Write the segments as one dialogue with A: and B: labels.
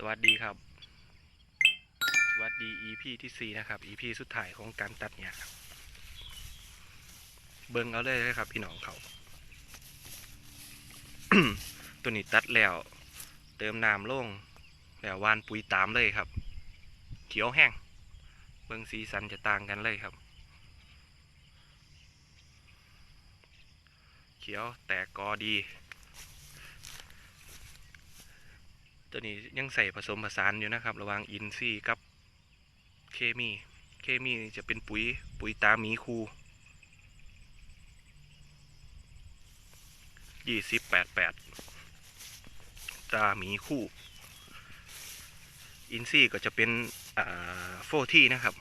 A: สวัสดีครับ สวัสดี EP ที่ 4 นะครับ EP สุดท้ายของการตัดหญ้าครับ เบิ่งเอาเลยเลยครับ พี่น้องเขา ตัวนี้ตัดแล้ว เติมน้ำลง แล้ววานปุ๋ยตามเลยครับ เขียวแห้ง เบิ่งสีสันจะต่างกันเลยครับ เขียวแตกกอดี ตัวนี้ยังใส่ผสมผสานอยู่นะครับ ระหว่างอินทรีกับเคมี เคมีจะเป็นปุ๋ยปุ๋ยตาหมีคูยี่สิบแปดแปดตาหมีคู่ อินทรีย์ก็จะเป็นโฟที่นะครับ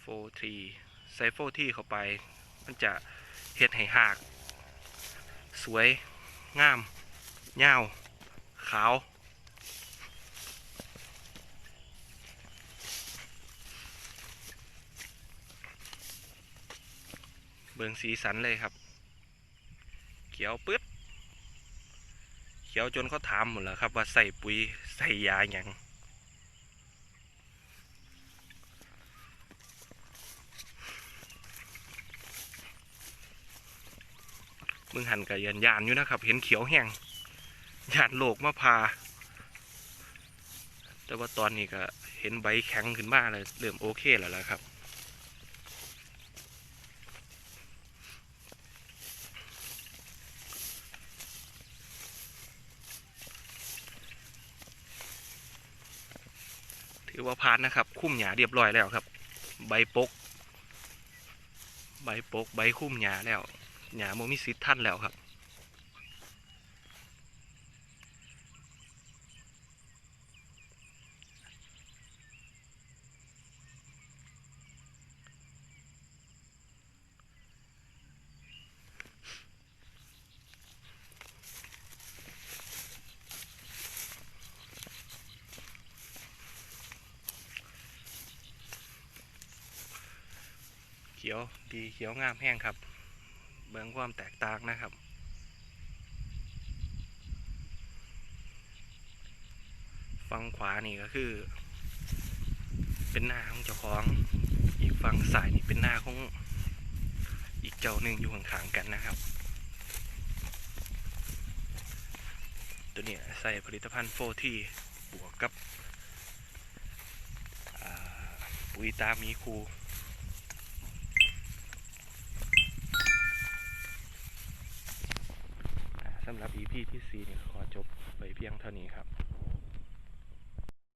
A: โฟทีใส่โฟที่เข้าไป มันจะเฮ็ดให้หาก สวย งามยาว ขาว เบิ่งสีสันเลยครับ เขียวปึ๊ดเขียวจนเขาถามหมดแล้วครับว่าใส่ปุ๋ยใส่ยาอย่าง มึงหันกับยันยานอยู่นะครับ เห็นเขียวแห้งยานโลกมาพา แต่ว่าตอนนี้ก็เห็นใบแข็งขึ้นมาเลยเริ่มโอเคแล้วล่ะครับถือว่าพานนะครับ คุ้มหยาเรียบร้อยแล้วครับ ใบปก ใบปก ใบคุ้มหยาแล้ว หยาโมมิสิทธิ์ท่านแล้วครับเขียวดีเขียวงามแห้งครับ เบื้องความแตกต่างนะครับ ฝั่งขวานี่ก็คือ เป็นหน้าของเจ้าของ อีกฝั่งซ้ายนี่เป็นหน้าของอีกเจ้าหนึ่งอยู่ข้างๆกันนะครับ ตัวนี้ใส่ผลิตภัณฑ์โฟที่บวกกับปุ๋ยตามีคู สำหรับ EP ที่4นี่ขอจบไปเพียงเท่านี้ครับ